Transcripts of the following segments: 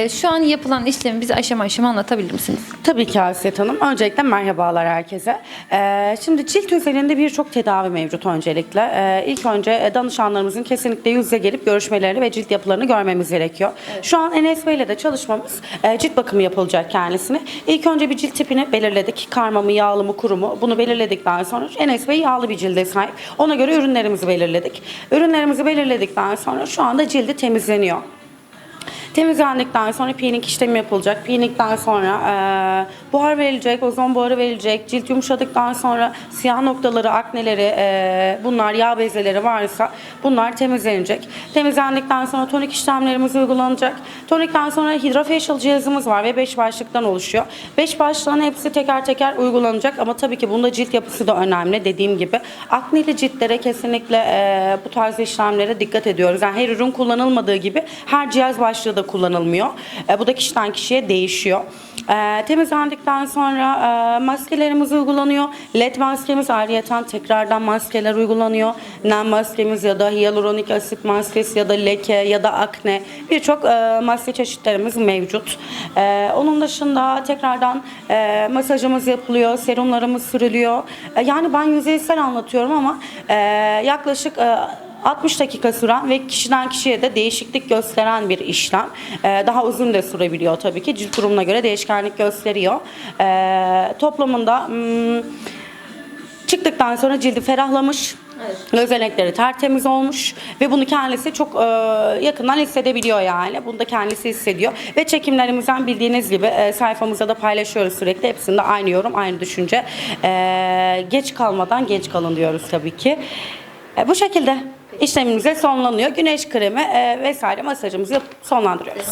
E, Şu an yapılan işlemi bize aşama aşama anlatabilir misiniz? Tabii ki Hasret Hanım. Öncelikle merhabalar herkese. Ee, şimdi cilt üzerinde birçok tedavi mevcut öncelikle. Ee, ilk önce e, danışanlarımızın kesinlikle yüz yüze gelip görüşmelerini ve cilt yapılarını görmemiz gerekiyor. Şu an Enes Bey ile de çalışmamız e, cilt bakımı yapılacak kendisine. İlk önce bir cilt tipini belirledik. Karma mı, yağlı mı, kuru mu? Bunu belirledikten sonra Enes Bey yağlı bir cilde sahip. Ona göre ürünlerimizi belirledik. Ürünlerimizi belirledikten sonra şu anda cildi temizleniyor. Temizlendikten sonra peeling işlemi yapılacak. Peelingden sonra e, buhar verilecek, ozon buharı verilecek. Cilt yumuşadıktan sonra siyah noktaları, akneleri, e, bunlar yağ bezeleri varsa bunlar temizlenecek. Temizlendikten sonra tonik işlemlerimiz uygulanacak. Tonikten sonra hidrofacial cihazımız var ve 5 başlıktan oluşuyor. 5 başlığın hepsi teker teker uygulanacak ama tabii ki bunda cilt yapısı da önemli dediğim gibi. Akneli ciltlere kesinlikle e, bu tarz işlemlere dikkat ediyoruz. Yani her ürün kullanılmadığı gibi her cihaz başlığı da kullanılmıyor. E, bu da kişiden kişiye değişiyor. E, temizlendikten sonra e, maskelerimiz uygulanıyor. LED maskemiz ayrıyeten tekrardan maskeler uygulanıyor. Nem maskemiz ya da hyaluronik asit maskesi ya da leke ya da akne birçok e, maske çeşitlerimiz mevcut. E, onun dışında tekrardan e, masajımız yapılıyor, serumlarımız sürülüyor. E, yani ben yüzeysel anlatıyorum ama e, yaklaşık e, 60 dakika süren ve kişiden kişiye de değişiklik gösteren bir işlem. Ee, daha uzun da sürebiliyor tabii ki. Cilt durumuna göre değişkenlik gösteriyor. Ee, toplamında hmm, çıktıktan sonra cildi ferahlamış. Gözenekleri tertemiz olmuş ve bunu kendisi çok e, yakından hissedebiliyor yani. Bunu da kendisi hissediyor. Ve çekimlerimizden bildiğiniz gibi e, sayfamızda da paylaşıyoruz sürekli. Hepsinde aynı yorum, aynı düşünce. E, geç kalmadan genç kalın diyoruz tabii ki. E, bu şekilde işlemimize sonlanıyor. Güneş kremi e, vesaire masajımızı yapıp sonlandırıyoruz.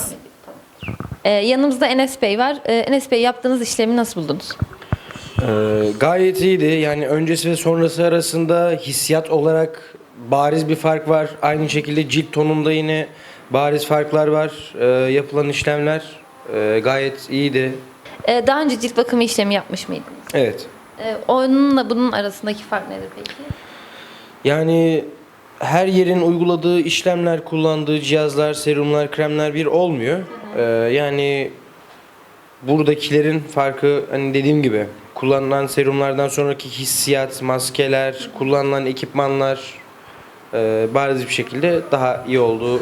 E, yanımızda Enes Bey var. E, Enes Bey yaptığınız işlemi nasıl buldunuz? Ee, gayet iyiydi. Yani öncesi ve sonrası arasında hissiyat olarak bariz bir fark var. Aynı şekilde cilt tonunda yine bariz farklar var. Ee, yapılan işlemler e, gayet iyiydi. E, daha önce cilt bakımı işlemi yapmış mıydınız? Evet. E, onunla bunun arasındaki fark nedir peki? Yani her yerin uyguladığı işlemler, kullandığı cihazlar, serumlar, kremler bir olmuyor. Ee, yani buradakilerin farkı hani dediğim gibi kullanılan serumlardan sonraki hissiyat, maskeler, kullanılan ekipmanlar e, bariz bir şekilde daha iyi olduğu